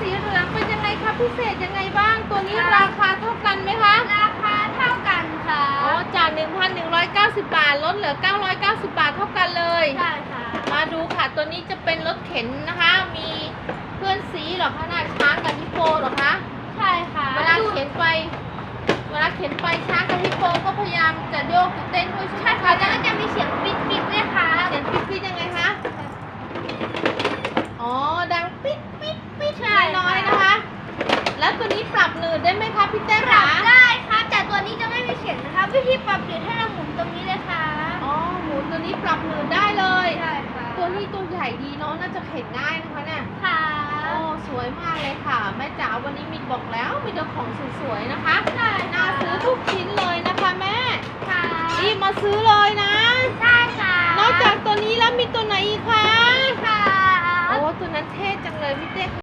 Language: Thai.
สีเหลืองเป็นยังไงคะพิเศษยังไงบ้าง ตัวนี้ราคาเท่ากันไหมคะราคาเท่ากันค่ะอ๋อจาก 1,190 บาทลดเหลือ 990 บาทเท่ากันเลยใช่ค่ะมาดูค่ะตัวนี้จะเป็นรถเข็นนะคะ มีเพื่อนสีเหรอคะหน้าช้างกับฮิปโปเหรอคะใช่ค่ะเวลาเข็นไปเวลาเข็นไปช้างกับฮิปโปก็พยายามจะโยกจะเต้นด้วยใช่ไหมใช่ค่ะแล้วก็จะมีเสียงปิ๊ดปิ๊ดด้วยค่ะ เสียงปิ๊ดปิ๊ดยังไงคะ อ๋อ ดังปิ๊ดปิ๊ดปิ๊ด ใช่ น้อยๆนะคะ แล้ว ตัวนี้ปรับหนืดได้ไหมคะพี่เต้ปรับคะได้ครับ แต่ตัวนี้จะไม่มีเสียงนะคะวิธีปรับเดี๋ยวให้เราหมุนตรงนี้เลยค่ะอ๋อหมุนตัวนี้ปรับหนืดได้เลย ใช่ค่ะตัวนี้ตัวใหญ่ดีเนาะน่าจะเข็นง่ายนะคะเนี่ยค่ะโอ้สวยมากเลยค่ะแม่จ๋าวันนี้มีบอกแล้วมีแต่ของสวยๆนะคะใช่น่าซื้อทุกชิ้นเลยนะคะแม่ค่ะรีบมาซื้อเลยนะ ใช่ค่ะนอกจากตัวนี้แล้วมีตัวไหนอีกคะ ค่ะ โอ้ตัวนั้นเท่จังเลยพี่เต้